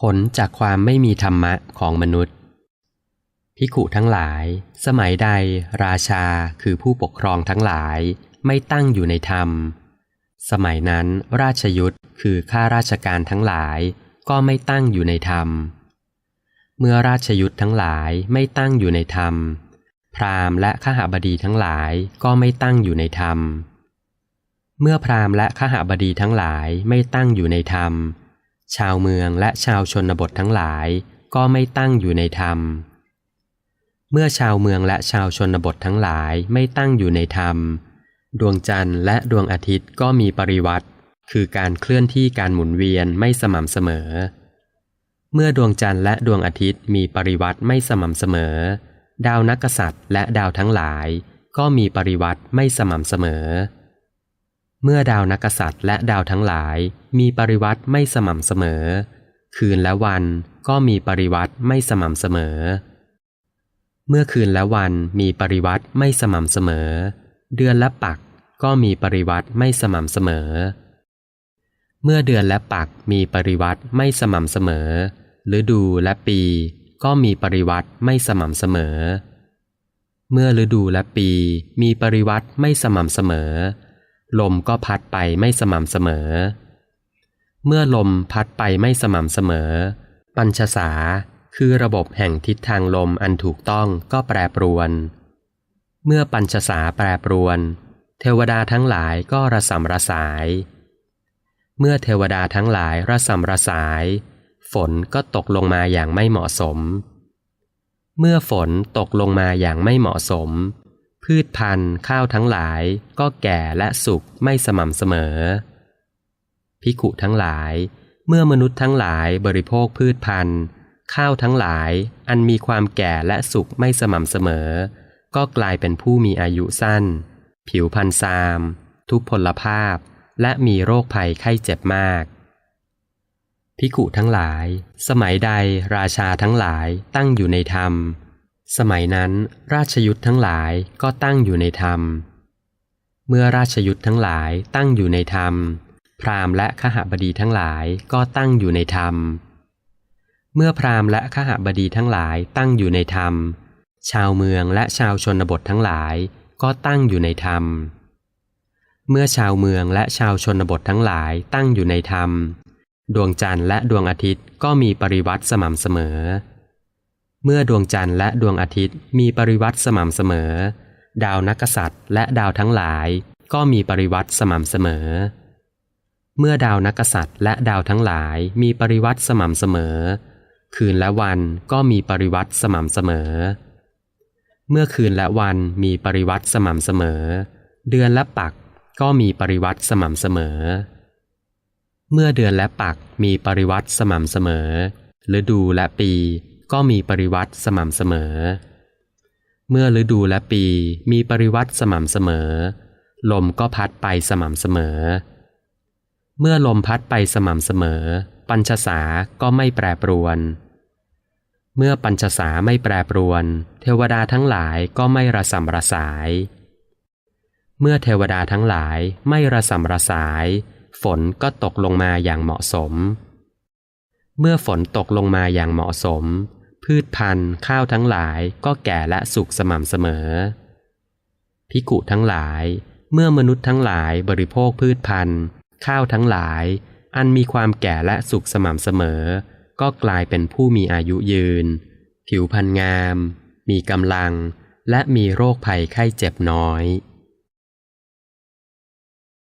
ผลจากความไม่มีธรรมะของมนุษย์ พิขุทั้งหลาย สมัยใด ราชาคือผู้ปกครองทั้งหลายไม่ตั้งอยู่ในธรรม สมัยนั้นราชยุทธคือข้าราชการทั้งหลายก็ไม่ตั้งอยู่ในธรรม เมื่อราชยุทธทั้งหลายไม่ตั้งอยู่ในธรรม พราหมณ์และขหบดีทั้งหลายก็ไม่ตั้งอยู่ในธรรม เมื่อพราหมณ์และขหบดีทั้งหลายไม่ตั้งอยู่ในธรรม ชาวเมืองและชาวชนบททั้งหลายก็ไม่ตั้งอยู่ในธรรม เมื่อชาวเมืองและชาวชนบททั้งหลายไม่ตั้งอยู่ในธรรม ดวงจันทร์และดวงอาทิตย์ก็มีปริวัติ คือการเคลื่อนที่การหมุนเวียนไม่สม่ำเสมอ เมื่อดวงจันทร์และดวงอาทิตย์มีปริวัติไม่สม่ำเสมอ ดาวนักษัตริย์และดาวทั้งหลาย ก็มีปริวัติไม่สม่ำเสมอ เมื่อดาวนักษัตริย์และดาวทั้งหลายมีปริวัติไม่สม่ำเสมอ คืนและวันก็มีปริวัติไม่สม่ำเสมอ เมื่อคืนและวันมีปริวัติไม่สม่ำเสมอ เดือนและปักก็มีปริวัติไม่สม่ำเสมอ เมื่อเดือนและปักมีปริวัติไม่สม่ำเสมอ ฤดูและปีก็มีปริวัติไม่สม่ำเสมอ เมื่อฤดูและปีมีปริวัติไม่สม่ำเสมอ ลมก็พัดไปไม่สม่ำเสมอ เมื่อลมพัดไปไม่สม่ำเสมอ ปัญชสาคือระบบแห่งทิศทางลมอันถูกต้องก็แปรปรวน เมื่อปัญชสาแปรปรวน เทวดาทั้งหลายก็ระสำระสาย เมื่อเทวดาทั้งหลายระสำระสาย ฝนก็ตกลงมาอย่างไม่เหมาะสม เมื่อฝนตกลงมาอย่างไม่เหมาะสม พืชพันธุ์ข้าวทั้งหลายก็แก่และสุกไม่สม่ำเสมอ พิขุทั้งหลาย เมื่อมนุษย์ทั้งหลายบริโภคพืชพันธุ์ ข้าวทั้งหลายอันมีความแก่และสุกไม่สม่ำเสมอ ก็กลายเป็นผู้มีอายุสั้น ผิวพรรณซาม ทุพพลภาพ และมีโรคภัยไข้เจ็บมากพิขุทั้งหลาย สมัยใดราชาทั้งหลายตั้งอยู่ในธรรม สมัยนั้นราชยุทธ์ทั้งหลายก็ตั้งอยู่ในธรรม เมื่อราชยุทธ์ทั้งหลายตั้งอยู่ในธรรม พราหมณ์และขหบดีทั้งหลายก็ตั้งอยู่ในธรรม เมื่อพราหมณ์และขหบดีทั้งหลายตั้งอยู่ในธรรม ชาวเมืองและชาวชนบททั้งหลายก็ตั้งอยู่ในธรรม เมื่อชาวเมืองและชาวชนบททั้งหลายตั้งอยู่ในธรรม ดวงจันทร์และดวงอาทิตย์ก็มีปริวัติสม่ำเสมอ เมื่อดวงจันทร์และดวงอาทิตย์มีปริวัติสม่ำเสมอ ดาวนักษัตริย์และดาวทั้งหลาย ก็มีปริวัติสม่ำเสมอ เมื่อดาวนักษัตริย์และดาวทั้งหลายมีปริวัติสม่ำเสมอ คืนและวันก็มีปริวัติสม่ำเสมอ เมื่อคืนและวันมีปริวัติสม่ำเสมอ เดือนและปักก็มีปริวัติสม่ำเสมอ เมื่อเดือนและปักมีปริวัติสม่ำเสมอฤดูและปี ก็มีปริวัติสม่ำเสมอ เมื่อฤดูและปีมีปริวัติสม่ำเสมอ ลมก็พัดไปสม่ำเสมอ เมื่อลมพัดไปสม่ำเสมอ ปัญชสาก็ไม่แปรปรวน เมื่อปัญชสาไม่แปรปรวน เทวดาทั้งหลายก็ไม่ระสำระสาย เมื่อเทวดาทั้งหลายไม่ระสำระสาย ฝนก็ตกลงมาอย่างเหมาะสมเมื่อฝนตกลงมาอย่างเหมาะสม พืชพันธุ์ข้าวทั้งหลายก็แก่และสุกสม่ำเสมอ พิกุทั้งหลาย เมื่อมนุษย์ทั้งหลายบริโภคพืชพันธุ์ ข้าวทั้งหลาย อันมีความแก่และสุกสม่ำเสมอ ก็กลายเป็นผู้มีอายุยืน ผิวพรรณงาม มีกำลัง และมีโรคภัยไข้เจ็บน้อย